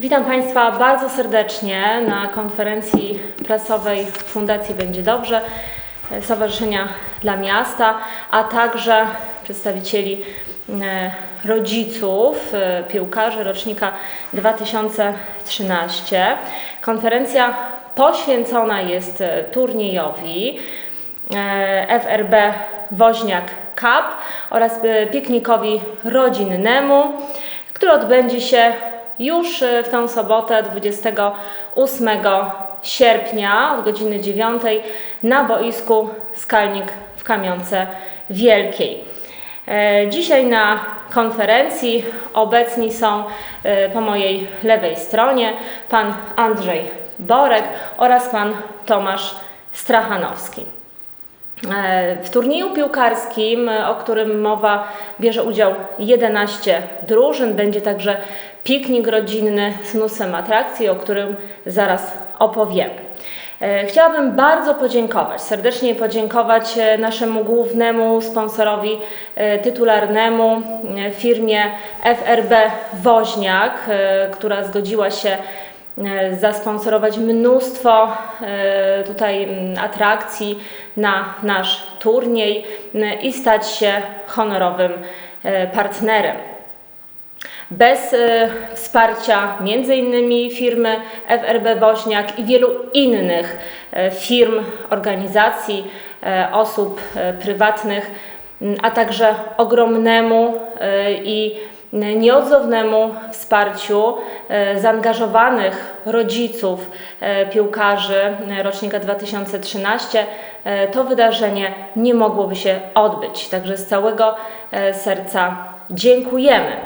Witam Państwa bardzo serdecznie na konferencji prasowej Fundacji Będzie Dobrze, e, Stowarzyszenia dla Miasta, a także przedstawicieli e, rodziców e, piłkarzy rocznika 2013. Konferencja poświęcona jest turniejowi FRB Woźniak Cup oraz piknikowi rodzinnemu, który odbędzie się już e, w tę sobotę 28 sierpnia od godziny 9 na boisku Skalnik w Kamionce Wielkiej. E, Dzisiaj na konferencji obecni są e, po mojej lewej stronie pan Andrzej Borek oraz pan Tomasz Strachanowski. E, W turnieju piłkarskim, o którym mowa, bierze udział 11 drużyn. Będzie także piknik rodzinny z mnóstwem atrakcji, o którym zaraz opowiemy. E, Chciałabym bardzo podziękować, serdecznie podziękować e, naszemu głównemu sponsorowi e, tytularnemu, firmie FRB Woźniak, która zgodziła się zasponsorować mnóstwo tutaj atrakcji na nasz turniej i stać się honorowym partnerem. Bez e, wsparcia m.in. firmy FRB Woźniak i wielu innych e, firm, organizacji, e, osób prywatnych, m, a także ogromnemu i nieodzownemu wsparciu zaangażowanych rodziców piłkarzy rocznika 2013 e, to wydarzenie nie mogłoby się odbyć. Także z całego serca dziękujemy.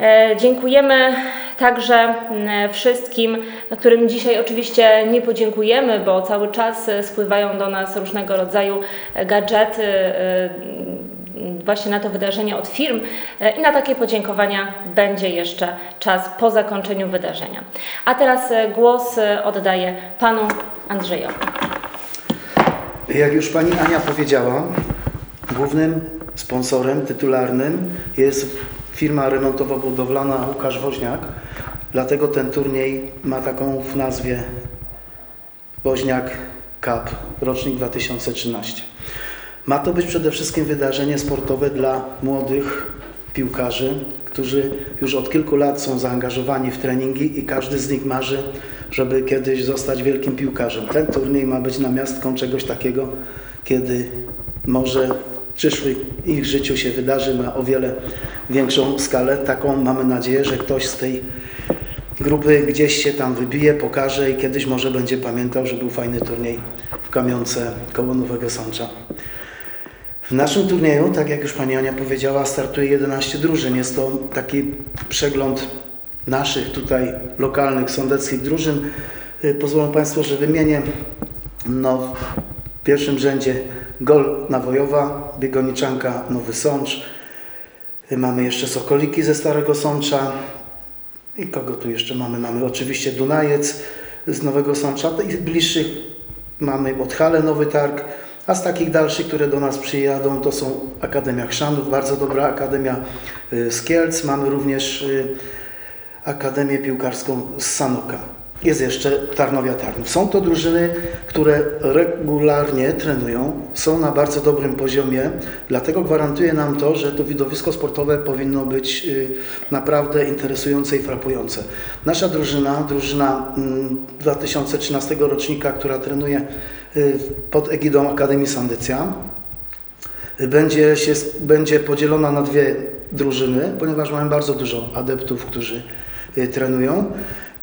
E, Dziękujemy także wszystkim, którym dzisiaj oczywiście nie podziękujemy, bo cały czas e, spływają do nas różnego rodzaju e, gadżety właśnie na to wydarzenie od firm i na takie podziękowania będzie jeszcze czas po zakończeniu wydarzenia. A teraz głos oddaję panu Andrzejowi. Jak już pani Ania powiedziała, głównym sponsorem tytularnym jest firma remontowo-budowlana Łukasz Woźniak. Dlatego ten turniej ma taką w nazwie Woźniak Cup, rocznik 2013. Ma to być przede wszystkim wydarzenie sportowe dla młodych piłkarzy, którzy już od kilku lat są zaangażowani w treningi i każdy z nich marzy, żeby kiedyś zostać wielkim piłkarzem. Ten turniej ma być namiastką czegoś takiego, kiedy może w przyszłym ich życiu się wydarzy na o wiele większą skalę. Taką mamy nadzieję, że ktoś z tej grupy gdzieś się tam wybije, pokaże i kiedyś może będzie pamiętał, że był fajny turniej w Kamionce koło Nowego Sącza. W naszym turnieju, tak jak już Pani Ania powiedziała, startuje 11 drużyn. Jest to taki przegląd naszych tutaj lokalnych, sądeckich drużyn. Y, Pozwolą Państwo, że wymienię no, w pierwszym rzędzie Gol Nawojowa, Biegoniczanka Nowy Sącz. Mamy jeszcze Sokoliki ze Starego Sącza. I kogo tu jeszcze mamy? Mamy oczywiście Dunajec z Nowego Sącza i bliższych mamy Podhale, Nowy Targ, a z takich dalszych, które do nas przyjadą, to są Akademia Chrzanów, bardzo dobra Akademia y, z Kielc. Mamy również y, Akademię Piłkarską z Sanoka. Jest jeszcze Tarnowia Tarnów. Są to drużyny, które regularnie trenują, są na bardzo dobrym poziomie, dlatego gwarantuje nam to, że to widowisko sportowe powinno być y, naprawdę interesujące i frapujące. Nasza drużyna, drużyna mm, 2013 rocznika, która trenuje y, pod egidą Akademii Sandycja, będzie, się, będzie podzielona na dwie drużyny, ponieważ mamy bardzo dużo adeptów, którzy y, trenują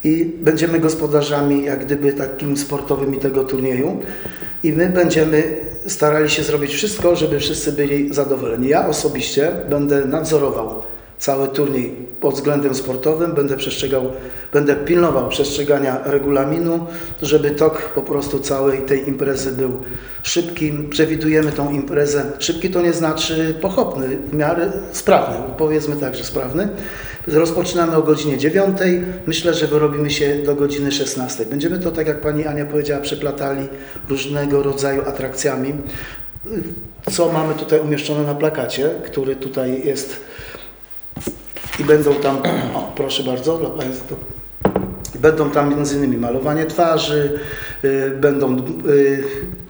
i będziemy gospodarzami jak gdyby takim sportowym tego turnieju i my będziemy starali się zrobić wszystko, żeby wszyscy byli zadowoleni. Ja osobiście będę nadzorował cały turniej pod względem sportowym, będę przestrzegał, będę pilnował przestrzegania regulaminu, żeby tok po prostu całej tej imprezy był szybki. Przewidujemy tą imprezę. Szybki to nie znaczy pochopny, w miarę sprawny, powiedzmy tak, że sprawny. Rozpoczynamy o godzinie 9. Myślę, że wyrobimy się do godziny 16. Będziemy to, tak jak pani Ania powiedziała, przeplatali różnego rodzaju atrakcjami. Co mamy tutaj umieszczone na plakacie, który tutaj jest i będą tam, o, proszę bardzo, dla Państwa. Będą tam innymi malowanie twarzy, y, będą y,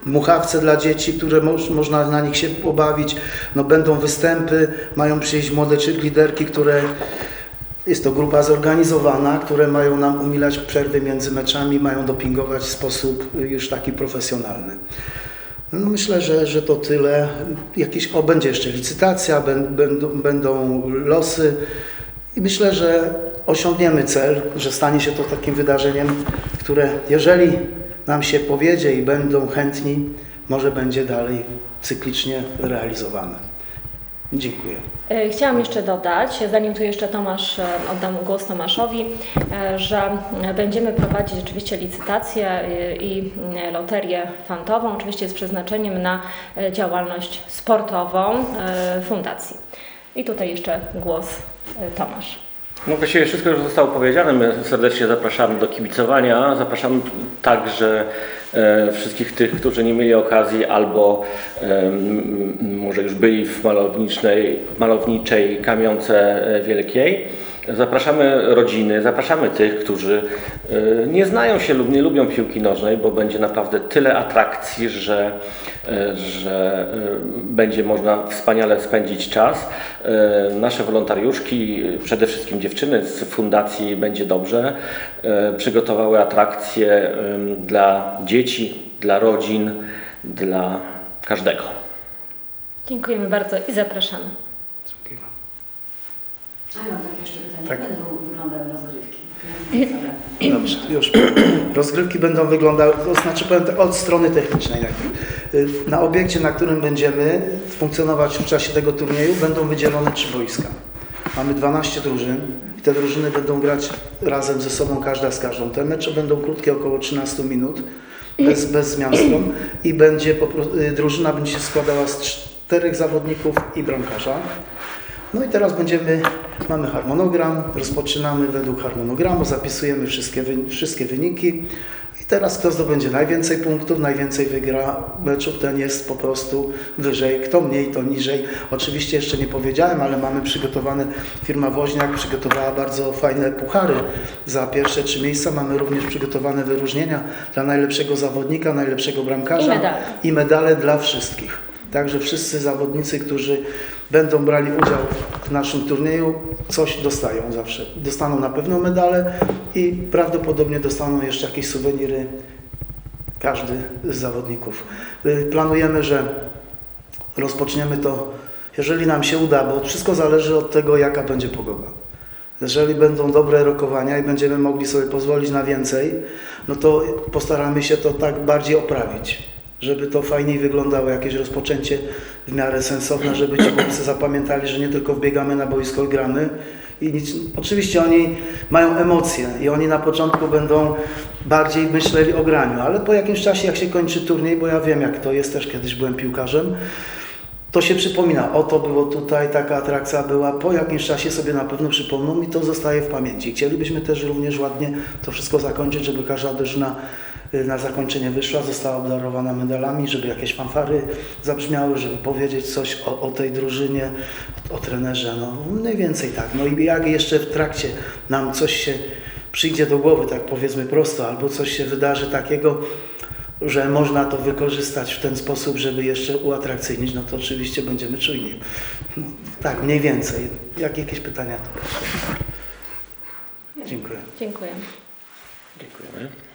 muchawce dla dzieci, które moż, można na nich się pobawić, no, będą występy, mają przyjść młode liderki, które jest to grupa zorganizowana, które mają nam umilać przerwy między meczami, mają dopingować w sposób y, już taki profesjonalny. No myślę, że, że to tyle. Jakieś, o, będzie jeszcze licytacja, bę- będą, będą losy i myślę, że osiągniemy cel, że stanie się to takim wydarzeniem, które jeżeli nam się powiedzie i będą chętni, może będzie dalej cyklicznie realizowane. Dziękuję. E, Chciałam jeszcze dodać, zanim tu jeszcze Tomasz, e, oddam głos Tomaszowi, e, że będziemy prowadzić oczywiście licytację i loterię fantową, oczywiście z przeznaczeniem na działalność sportową fundacji. I tutaj jeszcze głos Tomasz. No właściwie wszystko już zostało powiedziane. My serdecznie zapraszamy do kibicowania. Zapraszamy także wszystkich tych, którzy nie mieli okazji albo e, może już byli w malowniczej, malowniczej kamionce e, wielkiej. Zapraszamy rodziny, zapraszamy tych, którzy e, nie znają się lub nie lubią piłki nożnej, bo będzie naprawdę tyle atrakcji, że, e, że e, będzie można wspaniale spędzić czas. Nasze wolontariuszki, przede wszystkim dziewczyny z fundacji Będzie Dobrze, przygotowały atrakcje dla dzieci, dla rodzin, dla każdego. Dziękujemy bardzo i zapraszamy. Dziękuję. A ja mam takie jeszcze pytanie. Tak. Jak będą wyglądały rozgrywki? Dobrze, już. Rozgrywki będą wyglądały, to znaczy powiem tak, od strony technicznej najpierw. Y, Na obiekcie, na którym będziemy funkcjonować w czasie tego turnieju, będą wydzielone trzy boiska. Mamy 12 drużyn i te drużyny będą grać razem ze sobą, każda z każdą. Te mecze będą krótkie, około 13 minut, bez, bez zmian stron i będzie y, drużyna będzie się składała z czterech zawodników i bramkarza. No i teraz będziemy, mamy harmonogram, rozpoczynamy według harmonogramu, zapisujemy wszystkie, wszystkie wyniki i teraz kto zdobędzie najwięcej punktów, najwięcej wygra meczów, ten jest po prostu wyżej, kto mniej, to niżej. Oczywiście jeszcze nie powiedziałem, ale mamy przygotowane, firma Woźniak przygotowała bardzo fajne puchary za pierwsze trzy miejsca. Mamy również przygotowane wyróżnienia dla najlepszego zawodnika, najlepszego bramkarza I medale. i medale dla wszystkich. Także wszyscy zawodnicy, którzy będą brali udział w naszym turnieju, coś dostają zawsze. Dostaną na pewno medale i prawdopodobnie dostaną jeszcze jakieś suweniry każdy z zawodników. Y, Planujemy, że rozpoczniemy to, jeżeli nam się uda, bo wszystko zależy od tego, jaka będzie pogoda. Jeżeli będą dobre rokowania i będziemy mogli sobie pozwolić na więcej, no to postaramy się to tak bardziej oprawić, żeby to fajniej wyglądało, jakieś rozpoczęcie w miarę sensowne, żeby ci chłopcy zapamiętali, że nie tylko wbiegamy na boisko i gramy. I nic, oczywiście oni mają emocje i oni na początku będą bardziej myśleli o graniu, ale po jakimś czasie, jak się kończy turniej, bo ja wiem jak to jest, też kiedyś byłem piłkarzem, to się przypomina, o to było tutaj, taka atrakcja była, po jakimś czasie sobie na pewno przypomną i to zostaje w pamięci. Chcielibyśmy też również ładnie to wszystko zakończyć, żeby każda drużyna y, na zakończenie wyszła, została obdarowana medalami, żeby jakieś fanfary zabrzmiały, żeby powiedzieć coś o, o tej drużynie, o, o trenerze, no mniej więcej tak. No i jak jeszcze w trakcie nam coś się przyjdzie do głowy, tak powiedzmy prosto, albo coś się wydarzy takiego, że można to wykorzystać w ten sposób, żeby jeszcze uatrakcyjnić, no to oczywiście będziemy czujni. No, tak, mniej więcej. Jak jakieś pytania to proszę. Dziękuję. Dziękuję. Dziękujemy.